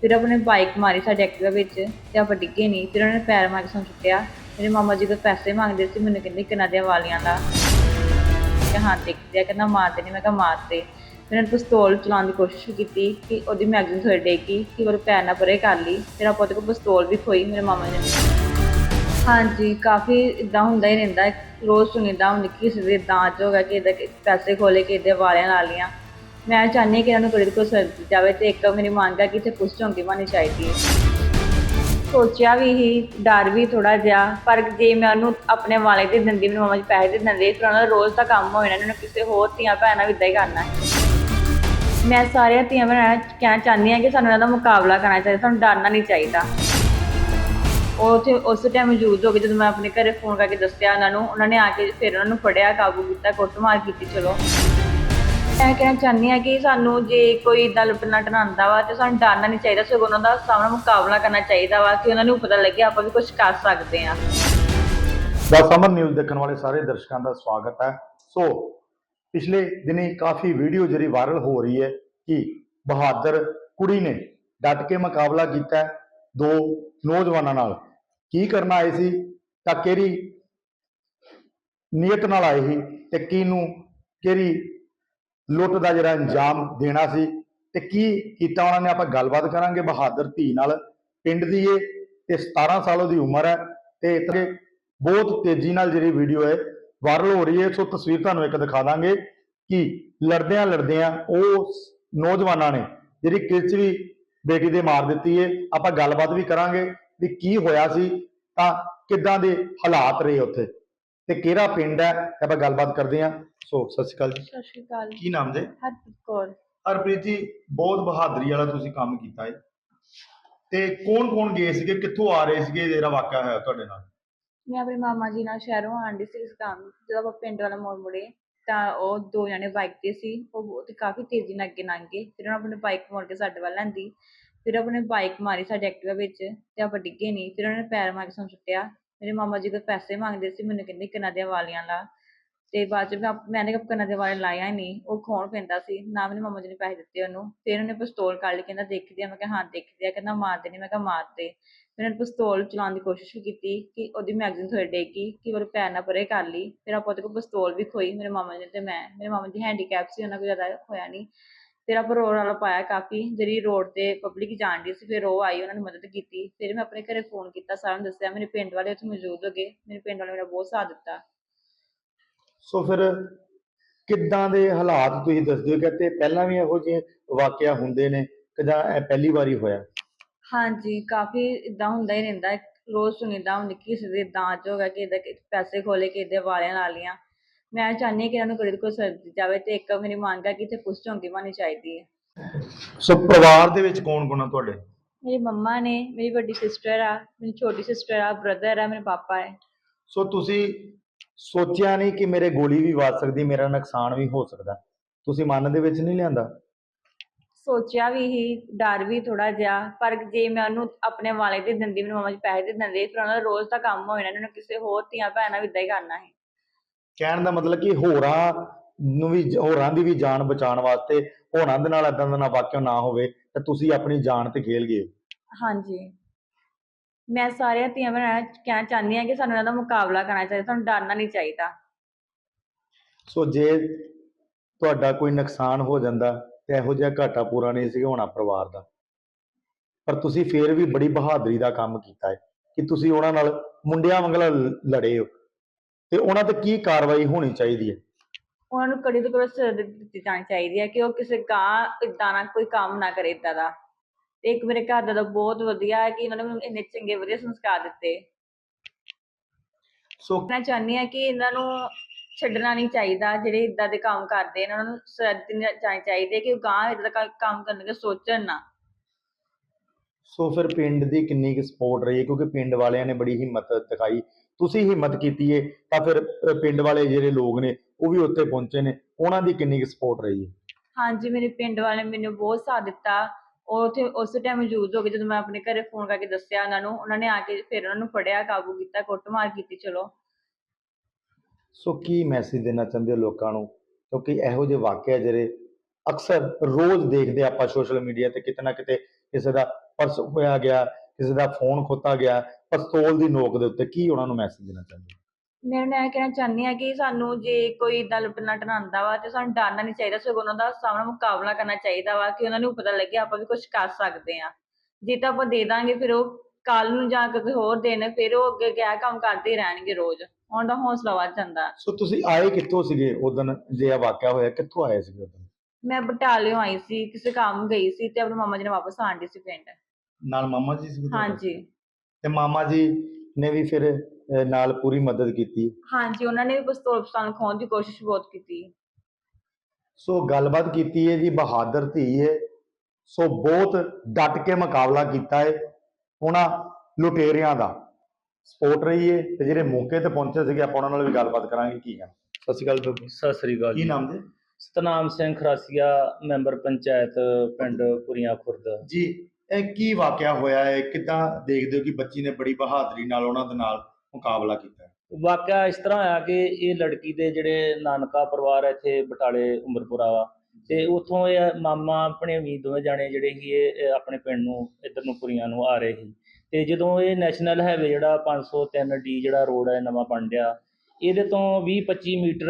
ਫਿਰ ਆਪਣੇ ਬਾਈਕ ਮਾਰੀ ਸਾਡੇ ਐਕਟਿਵਾ ਵਿੱਚ ਤੇ ਆਪਾਂ ਡਿੱਗੇ ਨਹੀਂ ਫਿਰ ਉਹਨਾਂ ਨੇ ਪੈਰ ਮਾਰ ਕੇ ਸਾਨੂੰ ਸੁੱਟਿਆ। ਮੇਰੇ ਮਾਮਾ ਜੀ ਕੋਲ ਪੈਸੇ ਮੰਗਦੇ ਸੀ, ਮੈਨੂੰ ਕਹਿੰਦੇ ਕਿੰਨਾ ਦੇ ਵਾਲੀਆਂ ਦਾ ਕਿ ਹਾਂ, ਦੇਖਦੇ ਆ। ਕਹਿੰਦਾ, ਮਾਰਦੇ ਨਹੀਂ ਮੈਂ ਕਿਹਾ, ਮਾਰਦੇ। ਫਿਰ ਉਹਨਾਂ ਨੇ ਪਿਸਤੌਲ ਚਲਾਉਣ ਦੀ ਕੋਸ਼ਿਸ਼ ਕੀਤੀ ਕਿ ਉਹਦੀ ਮੈਗਜ਼ੀਨ ਥੋੜੀ ਡੇਗੀ ਕਿ ਉਹ ਪੈਰ ਨਾ ਪਰੇ ਕਰ ਲਈ। ਫਿਰ ਆਪਾਂ ਉਹਦੇ ਕੋਲ ਪਿਸਤੌਲ ਵੀ ਖੋਈ ਮੇਰੇ ਮਾਮਾ ਜੀ ਨੇ। ਹਾਂਜੀ, ਕਾਫੀ ਇਦਾਂ ਹੁੰਦਾ ਹੀ ਰਹਿੰਦਾ। ਹੈ। ਰੋਜ਼ ਸੁਣੀਦਾ ਹੁੰਦਾ ਕਿ ਕਿਸੇ ਦੇ ਦਾਂਚ ਹੋ ਗਿਆ ਕਿ ਇਹਦੇ ਪੈਸੇ ਖੋਲੇ ਕਿ ਇਹਦੇ ਵਾਲਿਆਂ ਲਾ ਲੀਆਂ ਮੈਂ ਚਾਹੁੰਦੀ ਹਾਂ ਕਿ ਇਹਨਾਂ ਨੂੰ ਕੋਈ ਕੋਈ ਸਜ਼ਾ ਜਾਵੇ ਤੇ ਇੱਕ ਮੇਰੀ ਮੰਗ ਹੈ ਕਿ ਇੱਥੇ ਪੁਲਿਸ ਚੌਂਕੀ ਬਣਨੀ ਚਾਹੀਦੀ ਹੈ। ਸੋਚਿਆ ਵੀ ਹੀ ਡਰ ਵੀ ਥੋੜਾ ਜਿਹਾ, ਪਰ ਜੇ ਮੈਂ ਉਹਨੂੰ ਆਪਣੇ ਵਾਲੇ ਦੇ ਦਿੰਦੀ ਮੈਨੂੰ ਮਾਮਾ ਜੀ ਪੈਸੇ ਦੇ ਦਿੰਦੇ, ਫਿਰ ਉਹਨਾਂ ਦਾ ਰੋਜ਼ ਦਾ ਕੰਮ ਹੋ ਜਾਣਾ ਇਹਨਾਂ ਨੂੰ ਕਿਸੇ ਹੋਰ ਧੀਆਂ ਭੈਣਾਂ ਵੀ ਇਦਾਂ ਹੀ ਕਰਨਾ ਹੈ। ਮੈਂ ਸਾਰੀਆਂ ਧੀਆਂ ਭੈਣਾਂ ਨੂੰ ਕਹਿਣਾ ਚਾਹੁੰਦੀ ਹਾਂ ਕਿ ਸਾਨੂੰ ਇਹਨਾਂ ਦਾ ਮੁਕਾਬਲਾ ਕਰਨਾ ਚਾਹੀਦਾ, ਸਾਨੂੰ ਡਰਨਾ ਨਹੀਂ ਚਾਹੀਦਾ। ਉਹ ਉੱਥੇ ਉਸ ਟਾਈਮ ਮੌਜੂਦ ਹੋ ਗਏ, ਜਦੋਂ ਮੈਂ ਆਪਣੇ ਘਰੇ ਫੋਨ ਕਰਕੇ ਦੱਸਿਆ ਉਹਨਾਂ ਨੂੰ, ਉਹਨਾਂ ਨੇ ਆ ਕੇ ਫਿਰ ਉਹਨਾਂ ਨੂੰ ਫੜਿਆ, ਕਾਬੂ ਕੀਤਾ, ਕੁੱਟਮਾਰ ਕੀਤੀ, ਚਲੋ। ਮੈਂ ਕਹਿਣਾ ਚਾਹੁੰਦੀ ਹਾਂ ਕਿ ਸਾਨੂੰ ਜੇ ਕੋਈ ਇਦਾਂ ਲੁੱਟਣਾ ਟਣਾਉਂਦਾ ਵਾ ਤੇ ਸਾਨੂੰ ਡਰਨਾ ਨਹੀਂ ਚਾਹੀਦਾ, ਸਗੋਂ ਉਹਨਾਂ ਦਾ ਸਾਹਮਣਾ ਮੁਕਾਬਲਾ ਕਰਨਾ ਚਾਹੀਦਾ ਵਾ ਕਿ ਉਹਨਾਂ ਨੂੰ ਪਤਾ ਲੱਗੇ ਆਪਾਂ ਵੀ ਕੁਝ ਕਰ ਸਕਦੇ ਹਾਂ। ਦਾ ਸਮਰ ਨਿਊਜ਼ ਦੇਖਣ ਵਾਲੇ ਸਾਰੇ ਦਰਸ਼ਕਾਂ ਦਾ ਸਵਾਗਤ ਹੈ। ਸੋ, ਪਿਛਲੇ ਦਿਨੀ ਕਾਫੀ ਵੀਡੀਓ ਜਿਹੜੀ ਵਾਇਰਲ ਹੋ ਰਹੀ ਹੈ ਕਿ ਬਹਾਦਰ ਕੁੜੀ ਨੇ ਡਟ ਕੇ ਮੁਕਾਬਲਾ ਕੀਤਾ ਦੋ ਨੌਜਵਾਨਾਂ ਨਾਲ। ਕੀ ਕਰਨਾ ਆਏ ਸੀ? ਤਾਂ ਕਿਹੜੀ ਨੀਅਤ ਨਾਲ ਆਏ ਸੀ ਤੇ ਕੀ ਕਿਹੜੀ ਲੁੱਟ ਦਾ ਜਿਹੜਾ ਅੰਜਾਮ ਦੇਣਾ ਸੀ ਤੇ ਕੀ ਕੀਤਾ ਉਹਨਾਂ ਨੇ? ਆਪਾਂ ਗੱਲਬਾਤ ਕਰਾਂਗੇ ਬਹਾਦਰ ਧੀ ਨਾਲ। ਪਿੰਡ ਦੀ ਏ ਤੇ 17 ਸਾਲ ਉਹਦੀ ਉਮਰ ਹੈ ਤੇ ਇੱਥੇ ਬਹੁਤ ਤੇਜ਼ੀ ਨਾਲ ਜਿਹੜੀ ਵੀਡੀਓ ਹੈ ਵਾਇਰਲ ਹੋ ਰਹੀ ਹੈ। ਸੋ ਤਸਵੀਰ ਤੁਹਾਨੂੰ ਇੱਕ ਦਿਖਾ ਦਾਂਗੇ ਕਿ ਲੜਦਿਆਂ ਲੜਦਿਆਂ ਉਹ ਨੌਜਵਾਨਾਂ ਨੇ ਜਿਹੜੀ ਕਿਰਚ ਵੀ ਬੇਟੀ ਦੇ ਮਾਰ ਦਿੱਤੀ ਹੈ। ਆਪਾਂ ਗੱਲਬਾਤ ਵੀ ਕਰਾਂਗੇ ਵੀ ਕੀ ਹੋਇਆ ਸੀ, ਤਾਂ ਕਿੱਦਾਂ ਦੇ ਹਾਲਾਤ ਰਹੇ ਉੱਥੇ। ਤੇ ਕਿਹੜਾ ਪਿੰਡ ਹੈ ਤੇ ਆਪਾਂ ਗੱਲਬਾਤ ਕਰਦੇ ਹਾਂ। ਸੋ ਸਤਿ ਸ਼੍ਰੀ ਅਕਾਲ ਜੀ। ਸਤਿ ਸ਼੍ਰੀ ਅਕਾਲ ਕੀ ਨਾਮ ਜੇ? ਹਰਪ੍ਰੀਤ ਕੌਰ। ਹਰਪ੍ਰੀਤ ਜੀ ਬਹੁਤ ਬਹਾਦਰੀ ਵਾਲਾ ਤੁਸੀਂ ਕੰਮ ਕੀਤਾ ਹੈ ਤੇ ਕੌਣ ਕੌਣ ਗਏ ਸੀਗੇ? ਕਿੱਥੋਂ ਆ ਰਹੇ ਸੀਗੇ? ਜਿਹੜਾ ਵਾਕਿਆ ਹੋਇਆ ਤੁਹਾਡੇ ਨਾਲ? ਮੈਂ ਆਪਣੇ ਮਾਮਾ ਜੀ ਨਾਲ ਸ਼ਹਿਰੋਂ ਆਂਡੀ ਸੀ ਇਸ ਕੰਮ ਜਦੋਂ ਆਪਾਂ ਪਿੰਡ ਵਾਲਾ ਮੋੜ ਮੁੜੇ ਤਾਂ ਉਹ ਦੋ ਜਣੇ ਬਾਈਕ ਤੇ ਸੀ। ਉਹ ਬਹੁਤ ਕਾਫੀ ਤੇਜ਼ੀ ਨਾਲ ਅੱਗੇ ਲੰਘ ਗਏ। ਫਿਰ ਉਹਨਾਂ ਆਪਣੀ ਬਾਈਕ ਮੋੜ ਕੇ ਸਾਡੇ ਵੱਲ ਆਂਦੀ ਫਿਰ ਆਪਣੇ ਬਾਈਕ ਮਾਰੀ ਸਾਡੇ ਐਕਟਿਵਾ ਵਿੱਚ ਤੇ ਆਪਾਂ ਡਿੱਗੇ ਨਹੀਂ ਫਿਰ ਉਹਨਾਂ ਨੇ ਪੈਰ ਮਾਰ ਕੇ ਸਾਨੂੰ ਸੁੱਟਿਆ। ਮੇਰੇ ਮਾਮਾ ਜੀ ਕੋਲ ਪੈਸੇ ਮੰਗਦੇ ਸੀ, ਮੈਨੂੰ ਕਹਿੰਦੇ ਕਨਾਂ ਦੀਆਂ ਵਾਲੀਆਂ ਲਾ। ਤੇ ਬਾਅਦ ਚ ਮੈਂ ਮੈਨੇ ਕੰਨਾਂ ਦੇ ਵਾਲੇ ਲਾਇਆ ਹੀ ਨਹੀਂ, ਉਹ ਖੋਣ ਪੈਂਦਾ ਸੀ। ਨਾ ਮੇਰੇ ਮਾਮਾ ਜੀ ਨੇ ਪੈਸੇ ਦਿੱਤੇ ਉਹਨੂੰ, ਫਿਰ ਉਹਨੇ ਪਿਸਤੌਲ ਕੱਢ ਲਈ ਕਹਿੰਦਾ ਦੇਖਦੀ ਆ। ਮੈਂ ਕਿਹਾ, ਹਾਂ, ਦੇਖਦੀ ਆ। ਕਹਿੰਦਾ ਮਾਰਦੇ ਨਹੀਂ ਮੈਂ ਕਿਹਾ ਮਾਰਦੇ। ਫਿਰ ਉਹਨੇ ਪਿਸਤੌਲ ਚਲਾਉਣ ਦੀ ਕੋਸ਼ਿਸ਼ ਵੀ ਕੀਤੀ ਕਿ ਉਹਦੀ ਮੈਗਜ਼ੀਨ ਥੋੜੀ ਡੇਗੀ, ਕਿ ਉਹ ਪੈਰ ਨਾ ਪਰੇ ਕਰ ਲਈ। ਫਿਰ ਆਪਾਂ ਉਹਦੇ ਕੋਲ ਪਿਸਤੌਲ ਵੀ ਖੋਈ ਮੇਰੇ ਮਾਮਾ ਜੀ ਤੇ ਮੈਂ ਮੇਰੇ ਮਾਮਾ ਜੀ ਹੈਂਡੀਕੈਪ ਸੀ, ਉਹਨਾਂ ਕੋਲ ਜ਼ਿਆਦਾ ਹੋਇਆ ਨਹੀਂ ਫਿਰ ਆਪਾਂ ਰੋਡ ਵਾਲਾ ਪਾਇਆ ਕਾਫੀ ਜਿਹੜੀ ਰੋਡ ਤੇ ਪਬਲਿਕ ਜਾਣ ਸੀ ਫਿਰ ਉਹ ਆਈ ਉਹਨਾਂ ਨੇ ਮਦਦ ਕੀਤੀ। ਫਿਰ ਮੈਂ ਆਪਣੇ ਘਰੇ ਫੋਨ ਕੀਤਾ ਸਾਰਿਆਂ ਨੂੰ ਦੱਸਿਆ ਮੇਰੇ ਪਿੰਡ ਵਾਲੇ ਉੱਥੇ ਮੌਜੂਦ ਹੋ ਗਏ। ਮੇਰੇ ਪਿੰਡ ਵਾਲੇ ਮੇਰਾ ਬਹੁਤ ਸਾਥ ਦਿੱਤਾ। ਸੋ ਫਿਰ ਕਿੱਦਾਂ ਦੇ ਹਾਲਾਤ ਤੁਸੀਂ ਦੱਸਦੇ ਹੋ ਕਿ ਤੇ ਪਹਿਲਾਂ ਵੀ ਇਹੋ ਜਿਹੇ ਵਾਕਿਆ ਹੁੰਦੇ ਨੇ ਕਿ ਜਾਂ ਇਹ ਪਹਿਲੀ ਵਾਰੀ ਹੋਇਆ? ਹਾਂਜੀ ਕਾਫੀ ਇਦਾਂ ਹੁੰਦਾ ਹੀ ਰਹਿੰਦਾ। ਰੋਜ਼ ਸੁਣੀਦਾ ਹੁੰਦਾ ਕਿ ਕਿਸੇ ਦੇ ਦਾਂਚ ਹੋ ਗਿਆ ਕਿ ਇਹਦਾ ਪੈਸੇ ਖੋਲੇ ਕਿ ਇਹਦੇ ਵਾਲਿਆਂ ਲਾ ਲੀਆਂ ਮੈਂ ਚਾਹੁੰਦੀ ਕਿ ਇਹਨਾਂ ਨੂੰ ਕੋਈ ਸਜ਼ਾ ਦਿੱਤੀ ਜਾਵੇ ਤੇ ਇੱਕ ਮੇਰੀ ਮੰਗ ਹੈ ਕਿ ਇੱਥੇ ਪੁਲਿਸ ਚੌਂਕੀ ਬਣਨੀ ਚਾਹੀਦੀ ਹੈ। ਸੋ ਪਰਿਵਾਰ ਦੇ ਵਿੱਚ ਕੌਣ ਕੌਣ ਆ ਤੁਹਾਡੇ? ਮੇਰੀ ਮੰਮਾ ਨੇ ਮੇਰੀ ਵੱਡੀ ਸਿਸਟਰ ਆ ਮੇਰੀ ਛੋਟੀ ਸਿਸਟਰ ਆ ਬ੍ਰਦਰ ਆ ਮੇਰੇ ਪਾਪਾ ਹੈ ਸੋ ਤੁਸੀਂ ਸੋਚਿਆ ਨਹੀਂ ਕਿ ਮੇਰੇ ਗੋਲੀ ਵੀ ਵੱਜ ਸਕਦੀ ਮੇਰਾ ਨੁਕਸਾਨ ਵੀ ਹੋ ਸਕਦਾ? ਤੁਸੀਂ ਮਨ ਦੇ ਵਿੱਚ ਨਹੀਂ ਲਿਆਂਦਾ? ਸੋਚਿਆ ਵੀ ਹੀ ਡਰ ਵੀ ਥੋੜਾ ਜਿਹਾ ਪਰ ਜੇ ਮੈਂ ਉਹਨੂੰ ਆਪਣੇ ਵਾਲੇ ਦੇ ਦਿੰਦੀ ਮੈਨੂੰ ਮਾਮਾ ਜੀ ਪੈਸੇ ਦੇ ਦਿੰਦੇ ਫਿਰ ਉਹਨਾਂ ਦਾ ਰੋਜ਼ ਦਾ ਕੰਮ ਹੋ ਜਾਣਾ ਇਹਨਾਂ ਨੂੰ ਕਿਸੇ ਹੋਰ ਧੀਆਂ ਭੈਣਾਂ ਵੀ ਇਦਾਂ ਹੀ ਕਰਨਾ ਹੈ ਕਹਿਣ ਦਾ ਮਤਲਬ ਕਿ ਹੋਰਾਂ ਨੂੰ ਵੀ ਹੋਰਾਂ ਦੀ ਵੀ ਜਾਨ ਬਚਾਉਣ ਵਾਸਤੇ ਹੋਰਾਂ ਦੇ ਨਾਲ ਏਦਾਂ ਦਾ ਨਾ ਵਾਕਿਆ ਨਾ ਹੋਵੇ ਤੇ ਤੁਸੀਂ ਆਪਣੀ ਜਾਨ ਤੇ ਖੇਲ ਗਏ ਹਾਂਜੀ। ਮੈਂ ਸਾਰੀਆਂ ਧੀਆਂ ਭੈਣਾਂ ਨੂੰ ਕਹਿਣਾ ਚਾਹੁੰਦੀ ਹਾਂ ਕਿ ਸਾਨੂੰ ਇਹਨਾਂ ਦਾ ਮੁਕਾਬਲਾ ਕਰਨਾ ਚਾਹੀਦਾ ਸਾਨੂੰ ਡਰਨਾ ਨਹੀਂ ਚਾਹੀਦਾ। ਸੋ ਜੇ ਤੁਹਾਡਾ ਕੋਈ ਨੁਕਸਾਨ ਹੋ ਜਾਂਦਾ ਤੇ ਇਹੋ ਜਿਹਾ ਘਾਟਾ ਪੂਰਾ ਨਹੀਂ ਸੀ ਹੋਣਾ ਪਰਿਵਾਰ ਦਾ। ਪਰ ਤੁਸੀਂ ਫੇਰ ਵੀ ਬੜੀ ਬਹਾਦਰੀ ਦਾ ਕੰਮ ਕੀਤਾ ਹੈ ਕਿ ਤੁਸੀਂ ਉਹਨਾਂ ਨਾਲ ਮੁੰਡਿਆਂ ਵਾਂਗਲਾ ਲੜੇ ਹੋ। ਤੇ ਉਹਨਾਂ ਤੇ ਕੀ ਕਾਰਵਾਈ ਹੋਣੀ ਚਾਹੀਦੀ ਹੈ? ਉਹਨਾਂ ਨੂੰ ਕੜੀ ਤੋਂ ਕੜੀ ਸਜ਼ਾ ਦਿੱ- ਦਿੱਤੀ ਜਾਣੀ ਚਾਹੀਦੀ ਹੈ ਕਿ ਉਹ ਕਿਸੇ ਗਾਂ ਇਦਾਂ ਨਾ ਕੋਈ ਕੰਮ ਨਾ ਕਰੇ ਇਦਾਂ ਦਾ। ਤੇ ਇੱਕ ਮੇਰੇ ਘਰ ਦਾ ਬਹੁਤ ਵਧੀਆ ਹੈ ਕਿ ਇਹਨਾਂ ਨੇ ਮੈਨੂੰ ਇੰਨੇ ਚੰਗੇ ਵਧੀਆ ਸੰਸਕਾਰ ਦਿੱਤੇ। ਸੋ ਮੈਂ ਚਾਹੁੰਦੀ ਹਾਂ ਕਿ ਇਹਨਾਂ ਨੂੰ ਛੱਡਣਾ ਨਹੀਂ ਚਾਹੀਦਾ ਜਿਹੜੇ ਇਦਾਂ ਦੇ ਕੰਮ ਕਰਦੇ ਨੇ ਉਹਨਾਂ ਨੂੰ ਸਜ਼ਾ ਦਿੱਤੀ ਜਾਣੀ ਚਾਹੀਦੀ ਹੈ ਕਿ ਉਹ ਗਾਂ ਇਦਾਂ ਦਾ ਕੰਮ ਕਰਨ ਲੱਗੇ ਸੋਚਣ ਨਾ। ਸੋ ਫਿਰ ਪਿੰਡ ਦੀ ਕਿੰਨੀ ਕੁ ਸਪੋਰਟ ਰਹੀ ਕਿਉਂਕਿ ਪਿੰਡ ਵਾਲਿਆਂ ਨੇ ਬੜੀ ਹਿੰਮਤ ਦਿਖਾਈ ਤੁਸੀਂ ਹਿੰਮਤ ਕੀਤੀ ਹੈ ਤਾਂ ਫਿਰ ਪਿੰਡ ਵਾਲੇ ਜਿਹੜੇ ਲੋਕ ਨੇ ਉਹ ਵੀ ਉੱਥੇ ਪਹੁੰਚੇ ਨੇ। ਉਹਨਾਂ ਦੀ ਕਿੰਨੀ ਸਪੋਰਟ ਰਹੀ ਹੈ ਹਾਂਜੀ ਮੇਰੇ ਪਿੰਡ ਵਾਲੇ ਮੈਨੂੰ ਬਹੁਤ ਸਾਥ ਦਿੱਤਾ। ਉਹ ਉੱਥੇ ਉਸ ਟਾਈਮ ਮੌਜੂਦ ਹੋ ਗਏ ਜਦੋਂ ਮੈਂ ਆਪਣੇ ਘਰੇ ਫੋਨ ਕਰਕੇ ਦੱਸਿਆ ਉਹਨਾਂ ਨੂੰ ਉਹਨਾਂ ਨੇ ਆ ਕੇ ਫਿਰ ਉਹਨਾਂ ਨੂੰ ਫੜਿਆ ਕਾਬੂ ਕੀਤਾ ਕੁੱਟਮਾਰ ਕੀਤੀ ਚਲੋ। ਸੋ ਕੀ ਮੈਸੇਜ ਦੇਣਾ ਚਾਹੁੰਦੇ ਹੋ ਲੋਕਾਂ ਨੂੰ? ਕਿਉਂਕਿ ਇਹੋ ਜਿਹੇ ਵਾਕਿਆ ਜਿਹੜੇ ਅਕਸਰ ਰੋਜ਼ ਦੇਖਦੇ ਆਪਾਂ ਸੋਸ਼ਲ ਮੀਡੀਆ ਤੇ ਕਿਤੇ ਨਾ ਕਿਤੇ ਕਿਸੇ ਦਾ ਪਰਸ ਹੋਇਆ ਗਿਆ ਕਿਸੇ ਦਾ ਫੋਨ ਖੋਤਾ ਗਿਆ ਪਿਸਤੌਲ ਦੀ ਨੋਕ ਦੇ ਉੱਤੇ ਕੀ ਉਹਨਾਂ ਨੂੰ ਮੈਸੇਜ ਦੇਣਾ ਚਾਹੁੰਦੇ? ਮੈਂ ਇਹ ਕਹਿਣਾ ਚਾਹੁੰਦੀ ਹਾਂ ਕਿ ਸਾਨੂੰ ਜੇ ਕੋਈ ਏਦਾਂ ਲੱਭਣਾ ਟਨਾਉਂਦਾ ਵਾ ਤੇ ਸਾਨੂੰ ਡਰਨਾ ਨਹੀਂ ਚਾਹੀਦਾ ਸਗੋਂ ਉਹਨਾਂ ਦਾ ਸਾਹਮਣਾ ਮੁਕਾਬਲਾ ਕਰਨਾ ਚਾਹੀਦਾ ਵਾ ਕਿ ਉਹਨਾਂ ਨੂੰ ਪਤਾ ਲੱਗੇ ਆਪਾਂ ਵੀ ਕੁਝ ਕਰ ਸਕਦੇ ਆ ਜੇ ਤਾਂ ਆਪਾਂ ਦੇ ਦਾਂਗੇ ਫਿਰ ਉਹ ਕੱਲ ਨੂੰ ਜਾਂ ਕੋਈ ਹੋਰ ਦਿਨ ਫਿਰ ਉਹ ਅੱਗੇ ਗਿਆ ਕੰਮ ਕਰਦੇ ਰਹਿਣਗੇ ਰੋਜ਼। ਉਹਨਾਂ ਦਾ ਹੌਸਲਾ ਵੱਧ ਜਾਂਦਾ। ਸੋ ਤੁਸੀਂ ਆਏ ਕਿੱਥੋਂ ਸੀਗੇ ਉਦੋਂ ਜੇ ਇਹ ਵਾਕਿਆ ਹੋਇਆ ਕਿੱਥੋਂ ਆਏ ਸੀਗੇ ਉਦੋਂ ਮੈਂ ਬਟਾਲਿਓਂ ਆਈ ਸੀ ਕਿਸੇ ਕੰਮ ਗਈ ਸੀ ਤੇ ਆਪਣੇ ਮਾਮਾ ਜੀ ਨੇ ਵਾਪਸ ਆਣ ਡਈ ਸੀ ਪਿੰਡ। ਨਾਲ ਮਾਮਾ ਜੀ ਤੁਹਾਡੇ? ਹਾਂਜੀ। ਤੇ ਮਾਮਾ ਜੀ ਨੇ ਵੀ ਫਿਰ ਅਹ, ਨਾਲ ਪੂਰੀ ਮਦਦ ਕੀਤੀ। ਹਾਂਜੀ ਉਹਨਾਂ ਨੇ ਵੀ ਪਿਸਤੌਲ ਪਸਤੌਲ ਖੋਹਣ ਦੀ ਕੋਸ਼ਿਸ਼ ਬਹੁਤ ਕੀਤੀ। ਸੋ ਗੱਲਬਾਤ ਕੀਤੀ ਹੈ ਜੀ ਬਹਾਦਰ ਧੀ ਹੈ। ਸੋ ਬਹੁਤ ਡਟ ਕੇ ਮੁਕਾਬਲਾ ਕੀਤਾ ਹੈ ਉਹਨਾਂ ਲੁਟੇਰਿਆਂ ਦਾ। ਸਪੋਰਟ ਰਹੀ ਹੈ ਤੇ ਜਿਹੜੇ ਮੌਕੇ ਤੇ ਪਹੁੰਚੇ ਸੀਗੇ ਆਪਾਂ ਉਹਨਾਂ ਨਾਲ ਵੀ ਗੱਲਬਾਤ ਕਰਾਂਗੇ। ਕੀ ਹੈ ਸਤਿ ਸ਼੍ਰੀ ਅਕਾਲ ਬਾਬੂ ਸਤਿ ਸ੍ਰੀ ਅਕਾਲ ਕੀ ਜੀ ਨਾਮ ਜੀ? ਸਤਨਾਮ ਸਿੰਘ ਖਰਾਸੀਆ ਮੈਂਬਰ ਪੰਚਾਇਤ ਪਿੰਡ ਪੁਰੀਆਂ ਖੁਰਦ। ਜੀ। ਇਹ ਕੀ ਵਾਕਿਆ ਹੋਇਆ ਹੈ? ਕਿੱਦਾਂ ਦੇਖਦੇ ਹੋ ਕਿ ਬੱਚੀ ਨੇ ਬੜੀ ਬਹਾਦਰੀ ਨਾਲ ਉਹਨਾਂ ਦੇ ਨਾਲ ਮੁਕਾਬਲਾ ਕੀਤਾ? ਵਾਕਿਆ ਇਸ ਤਰ੍ਹਾਂ ਹੋਇਆ ਕਿ ਇਹ ਲੜਕੀ ਦੇ ਜਿਹੜੇ ਨਾਨਕਾ ਪਰਿਵਾਰ ਹੈ ਇੱਥੇ ਬਟਾਲੇ ਉਮਰਪੁਰਾ ਵਾ ਤੇ ਉਥੋਂ ਇਹ ਮਾਮਾ ਆਪਣੇ ਵੀ ਦੋਵੇਂ ਜਾਣੇ ਜਿਹੜੇ ਸੀ ਇਹ ਆਪਣੇ ਪਿੰਡ ਨੂੰ ਇੱਧਰ ਨੂੰ ਪੁਰੀਆਂ ਨੂੰ ਆ ਰਹੇ ਸੀ। ਤੇ ਜਦੋਂ ਇਹ ਨੈਸ਼ਨਲ ਹਾਈਵੇ ਜਿਹੜਾ 503 ਡੀ ਜਿਹੜਾ ਰੋਡ ਹੈ ਨਵਾਂ ਬਣ ਰਿਹਾ ਇਹਦੇ ਤੋਂ 20-25 ਮੀਟਰ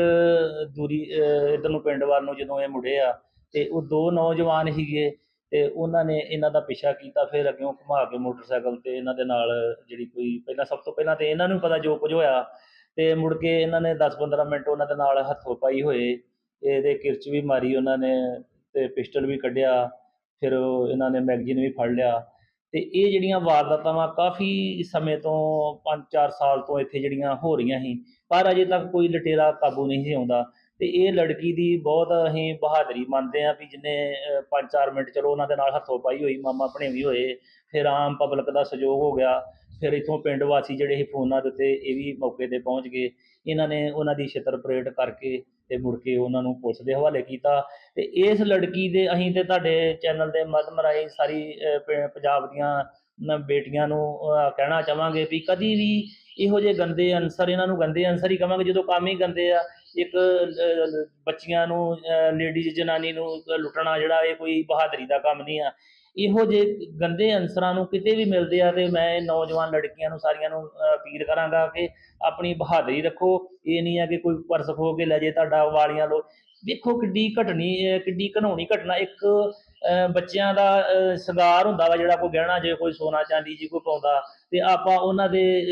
ਦੂਰੀ ਅਹ, ਇੱਧਰ ਨੂੰ ਪਿੰਡ ਵੱਲ ਨੂੰ ਜਦੋਂ ਇਹ ਮੁੜੇ ਆ ਤੇ ਉਹ ਦੋ ਨੌਜਵਾਨ ਸੀਗੇ ਤੇ ਉਹਨਾਂ ਨੇ ਇਹਨਾਂ ਦਾ ਪਿੱਛਾ ਕੀਤਾ, ਫਿਰ ਅੱਗੇੋਂ ਘੁਮਾ ਕੇ ਮੋਟਰਸਾਈਕਲ ਤੇ ਇਹਨਾਂ ਦੇ ਨਾਲ ਜਿਹੜੀ ਕੋਈ ਪਹਿਲਾਂ ਸਭ ਤੋਂ ਪਹਿਲਾਂ ਤੇ ਇਹਨਾਂ ਨੂੰ ਪਤਾ ਜੋ ਕੁਝ ਹੋਇਆ ਤੇ ਮੁੜ ਕੇ ਇਹਨਾਂ ਨੇ 10-15 ਮਿੰਟ ਉਹਨਾਂ ਦੇ ਨਾਲ ਹੱਥੋਂ ਪਾਈ ਹੋਏ, ਇਹਦੇ ਕਿਰਚ ਵੀ ਮਾਰੀ ਉਹਨਾਂ ਨੇ ਤੇ ਪਿਸਟਲ ਵੀ ਕੱਢਿਆ, ਫਿਰ ਇਹਨਾਂ ਨੇ ਮੈਗਜ਼ੀਨ ਵੀ ਫੜ ਲਿਆ ਤੇ ਇਹ ਜਿਹੜੀਆਂ ਵਾਰਦਾਤਾਂ ਵਾ ਕਾਫੀ ਸਮੇਂ ਤੋਂ 5-4 ਸਾਲ ਤੋਂ ਇੱਥੇ ਜਿਹੜੀਆਂ ਹੋ ਰਹੀਆਂ ਸੀ, ਪਰ ਅਜੇ ਤੱਕ ਕੋਈ ਲਟੇਰਾ ਕਾਬੂ ਨਹੀਂ ਸੀ ਆਉਂਦਾ। ਤੇ ਇਹ ਲੜਕੀ ਦੀ ਬਹੁਤ ਅਸੀਂ ਬਹਾਦਰੀ ਮੰਨਦੇ ਆ ਵੀ ਜਿਹਨੇ 5-4 ਮਿੰਟ ਚਲੋ ਉਹਨਾਂ ਦੇ ਨਾਲ ਹੱਥੋਂ ਪਾਈ ਹੋਈ, ਮਾਮਾ ਭਣੇਵੀਂ ਹੋਏ, ਫਿਰ ਆਮ ਪਬਲਿਕ ਦਾ ਸਹਿਯੋਗ ਹੋ ਗਿਆ, ਫਿਰ ਇਥੋਂ ਪਿੰਡ ਵਾਸੀ ਜਿਹੜੇ ਇਹ ਫੋਨਾਂ ਦੇ ਉੱਤੇ ਇਹ ਵੀ ਮੌਕੇ ਤੇ ਪਹੁੰਚ ਗਏ, ਇਹਨਾਂ ਨੇ ਉਹਨਾਂ ਦੀ ਛਿੱਤਰ ਪਰੇਡ ਕਰਕੇ ਤੇ ਮੁੜ ਕੇ ਉਹਨਾਂ ਨੂੰ ਪੁਲਿਸ ਦੇ ਹਵਾਲੇ ਕੀਤਾ ਤੇ ਇਸ ਲੜਕੀ ਦੇ ਅਸੀਂ ਤੇ ਤੁਹਾਡੇ ਚੈਨਲ ਦੇ ਮਾਧਿਅਮ ਰਾਹੀਂ ਸਾਰੀ ਪ- ਪੰਜਾਬ ਦੀਆਂ ਬੇਟੀਆਂ ਨੂੰ ਕਹਿਣਾ ਚਾਹਾਂਗੇ ਵੀ ਕਦੀ ਵੀ ਇਹੋ ਜਿਹੇ ਗੰਦੇ ਅਨਸਰ ਇਹਨਾਂ ਨੂੰ ਗੰਦੇ ਅਨਸਰ ਹੀ ਕਹਾਂਗੇ ਜਦੋਂ ਕੰਮ ਹੀ ਗੰਦੇ ਆ ਇੱਕ ਅਹ, ਬੱਚੀਆਂ ਨੂੰ ਲੇਡੀਜ਼ ਜਨਾਨੀ ਨੂੰ ਲੁੱਟਣਾ ਜਿਹੜਾ ਇਹ ਕੋਈ ਬਹਾਦਰੀ ਦਾ ਕੰਮ ਨਹੀਂ ਆ। ਇਹੋ ਜਿਹੇ ਗੰਦੇ ਅਨਸਰਾਂ ਨੂੰ ਕਿਤੇ ਵੀ ਮਿਲਦੇ ਆ ਤੇ ਮੈਂ ਨੌਜਵਾਨ ਲੜਕੀਆਂ ਨੂੰ ਸਾਰੀਆਂ ਨੂੰ ਅਪੀਲ ਕਰਾਂਗਾ ਕਿ ਆਪਣੀ ਬਹਾਦਰੀ ਰੱਖੋ। ਇਹ ਨਹੀਂ ਆ ਕਿ ਕੋਈ ਪਰਸ ਖੋ ਕੇ ਲੈ ਜੇ ਤੁਹਾਡਾ ਵਾਲੀਆਂ ਲੋ। ਵੇਖੋ ਕਿੱਡੀ ਘਟਨੀ ਕਿੱਡੀ ਘਨੌਣੀ ਘਟਨਾ। ਇੱਕ ਬੱਚਿਆਂ ਦਾ ਸ਼ਿੰਗਾਰ ਹੁੰਦਾ ਵਾ ਜਿਹੜਾ ਕੋਈ ਗਹਿਣਾ, ਜੇ ਕੋਈ ਸੋਨਾ ਚਾਂਦੀ ਜੀ ਕੋਈ ਪਾਉਂਦਾ, ਤੇ ਆਪਾਂ ਉਹਨਾਂ ਦੇ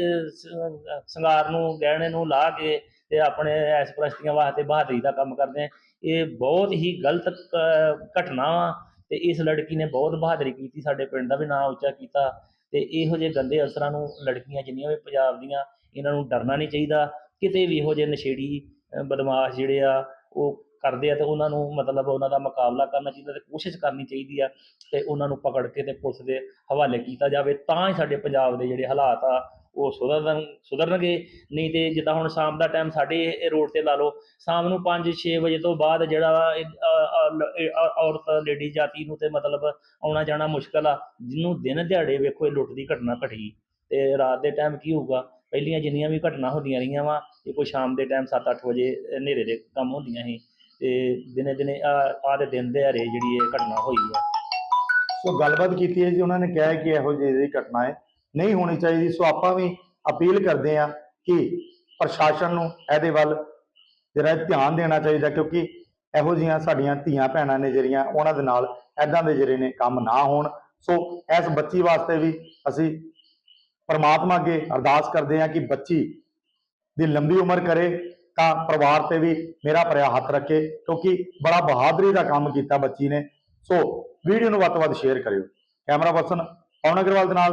ਸ਼ਿੰਗਾਰ ਨੂੰ, ਗਹਿਣੇ ਨੂੰ ਲਾ ਕੇ ਤੇ ਆਪਣੇ ਐਸ ਪ੍ਰਸਤੀਆਂ ਵਾਸਤੇ ਬਹਾਦਰੀ ਦਾ ਕੰਮ ਕਰਦੇ ਆ। ਇਹ ਬਹੁਤ ਹੀ ਗਲਤ ਕ- ਘਟਨਾ ਵਾ ਤੇ ਇਸ ਲੜਕੀ ਨੇ ਬਹੁਤ ਬਹਾਦਰੀ ਕੀਤੀ, ਸਾਡੇ ਪਿੰਡ ਦਾ ਵੀ ਨਾਂ ਉੱਚਾ ਕੀਤਾ ਤੇ ਇਹੋ ਜਿਹੇ ਗੰਦੇ ਅਸਰਾਂ ਨੂੰ, ਲੜਕੀਆਂ ਜਿੰਨੀਆਂ ਵੀ ਪੰਜਾਬ ਦੀਆਂ, ਇਹਨਾਂ ਨੂੰ ਡਰਨਾ ਨਹੀਂ ਚਾਹੀਦਾ। ਕਿਤੇ ਵੀ ਇਹੋ ਜਿਹੇ ਨਸ਼ੇੜੀ ਬਦਮਾਸ਼ ਜਿਹੜੇ ਆ, ਉਹ ਕਰਦੇ ਆ ਤੇ ਉਹਨਾਂ ਨੂੰ ਮਤਲਬ ਉਹਨਾਂ ਦਾ ਮੁਕਾਬਲਾ ਕਰਨਾ ਚਾਹੀਦਾ ਤੇ ਕੋਸ਼ਿਸ਼ ਕਰਨੀ ਚਾਹੀਦੀ ਆ ਤੇ ਉਹਨਾਂ ਨੂੰ ਪਕੜ ਕੇ ਤੇ ਪੁਲਿਸ ਦੇ ਹਵਾਲੇ ਕੀਤਾ ਜਾਵੇ, ਤਾਂ ਹੀ ਸਾਡੇ ਪੰਜਾਬ ਦੇ ਜਿਹੜੇ ਹਾਲਾਤ ਆ ਉਹ ਸੁਧਰਨ, ਸੁਧਰਨਗੇ। ਨਹੀਂ ਤੇ ਜਿੱਦਾਂ ਹੁਣ ਸ਼ਾਮ ਦਾ ਟਾਈਮ ਸਾਡੇ ਰੋਡ ਤੇ ਲਾ ਲਓ, ਸ਼ਾਮ ਨੂੰ 5-6 ਵਜੇ ਤੋਂ ਬਾਅਦ ਜਿਹੜਾ ਵਾ ਔਰਤ ਲੇਡੀ ਜਾਤੀ ਨੂੰ ਤੇ ਮਤਲਬ ਆਉਣਾ ਜਾਣਾ ਮੁਸ਼ਕਲ ਆ, ਜਿਹਨੂੰ ਦਿਨ ਦਿਹਾੜੇ ਵੇਖੋ ਇਹ ਲੁੱਟ ਦੀ ਘਟਨਾ ਘਟੀ। ਤੇ ਰਾਤ ਦੇ ਟਾਈਮ ਕੀ ਹੋਊਗਾ? ਪਹਿਲੀਆਂ ਜਿੰਨੀਆਂ ਵੀ ਘਟਨਾ ਹੁੰਦੀਆਂ ਰਹੀਆਂ ਵਾ, ਇਹ ਕੋਈ ਸ਼ਾਮ ਦੇ ਟਾਈਮ 7-8 ਵਜੇ ਹਨੇਰੇ ਦੇ ਕੰਮ ਹੁੰਦੀਆਂ ਸੀ। ਤੇ ਦਿਨੇ ਦਿਨੇ ਆ ਆਹ ਦੇ ਦਿਨ ਦਿਹਾੜੇ ਜਿਹੜੀ ਇਹ ਘਟਨਾ ਹੋਈ ਹੈ। ਸੋ ਗੱਲਬਾਤ ਕੀਤੀ ਹੈ ਜੀ, ਉਹਨਾਂ ਨੇ ਕਿਹਾ ਕਿ ਇਹੋ ਜਿਹੀ ਜਿਹੜੀ ਘਟਨਾ ਹੈ ਨਹੀਂ ਹੋਣੀ ਚਾਹੀਦੀ। ਸੋ ਆਪਾਂ ਵੀ ਅਪੀਲ ਕਰਦੇ ਹਾਂ ਕਿ ਪ੍ਰਸ਼ਾਸਨ ਨੂੰ ਇਹਦੇ ਵੱਲ ਜਿਹੜਾ ਧਿਆਨ ਦੇਣਾ ਚਾਹੀਦਾ, ਕਿਉਂਕਿ ਇਹੋ ਜਿਹੀਆਂ ਸਾਡੀਆਂ ਧੀਆਂ ਭੈਣਾਂ ਨੇ ਜਿਹੜੀਆਂ, ਉਹਨਾਂ ਦੇ ਨਾਲ ਐਦਾਂ ਦੇ ਜਿਹੜੇ ਨੇ ਕੰਮ ਨਾ ਹੋਣ। ਸੋ ਇਸ ਬੱਚੀ ਵਾਸਤੇ ਵੀ ਅਸੀਂ ਪਰਮਾਤਮਾ ਅੱਗੇ ਅਰਦਾਸ ਕਰਦੇ ਹਾਂ ਕਿ ਬੱਚੀ ਦੀ ਲੰਬੀ ਉਮਰ ਕਰੇ ਤਾਂ ਪਰਿਵਾਰ ਤੇ ਵੀ ਮੇਰਾ ਭਰਿਆ ਹੱਥ ਰੱਖੇ, ਕਿਉਂਕਿ ਬੜਾ ਬਹਾਦਰੀ ਦਾ ਕੰਮ ਕੀਤਾ ਬੱਚੀ ਨੇ। ਸੋ ਵੀਡੀਓ ਨੂੰ ਵੱਧ ਤੋਂ ਵੱਧ ਸ਼ੇਅਰ ਕਰਿਓ। ਕੈਮਰਾ ਪਰਸਨ ਪਵਨ ਅਗਰਵਾਲ ਦੇ ਨਾਲ